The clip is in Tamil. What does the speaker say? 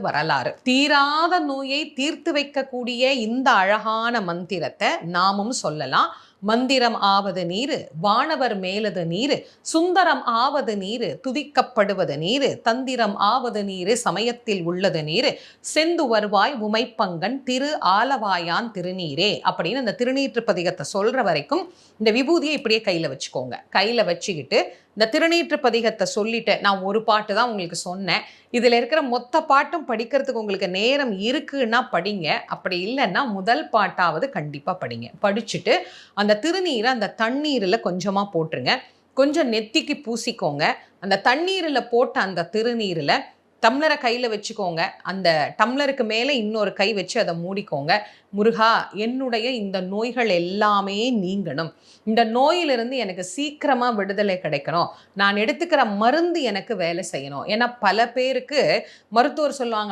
வரலாறு. தீராத நோயை தீர்த்து வைக்கக்கூடிய இந்த அழகான மந்திரத்தை நாமும் சொல்லலாம். மந்திரம் ஆவது நீரு வானவர் மேலது நீரு சுந்தரம் ஆவது நீரு துதிக்கப்படுவது நீரு தந்திரம் ஆவது நீரு சமயத்தில் உள்ளது நீரு செந்து வருவாய் உமைப்பங்கன் திரு ஆலவாயான் திருநீரே அப்படின்னு அந்த திருநீற்று பதிகத்தை சொல்ற வரைக்கும் இந்த விபூதியை இப்படியே கையில வச்சுக்கோங்க. கையில வச்சுக்கிட்டு இந்த திருநீற்று பதிகத்தை சொல்லிட்டு நான் ஒரு பாட்டு தான் உங்களுக்கு சொன்னேன். இதில் இருக்கிற மொத்த பாட்டும் படிக்கிறதுக்கு உங்களுக்கு நேரம் இருக்குன்னா படிங்க. அப்படி இல்லைன்னா முதல் பாட்டாவது கண்டிப்பாக படிங்க. படிச்சுட்டு அந்த அந்த திருநீரை அந்த தண்ணீரில் கொஞ்சமாக போட்டுருங்க. கொஞ்சம் நெத்திக்கு பூசிக்கோங்க. அந்த தண்ணீரில் போட்ட அந்த திருநீரில் டம்ளரை கையில் வச்சுக்கோங்க. அந்த டம்ளருக்கு மேலே இன்னொரு கை வச்சு அதை மூடிக்கோங்க. முருகா என்னுடைய இந்த நோய்கள் எல்லாமே நீங்கணும். இந்த நோயிலிருந்து எனக்கு சீக்கிரமாக விடுதலை கிடைக்கணும். நான் எடுத்துக்கிற மருந்து எனக்கு வேலை செய்யணும். ஏன்னா பல பேருக்கு மருத்துவர் சொல்லுவாங்க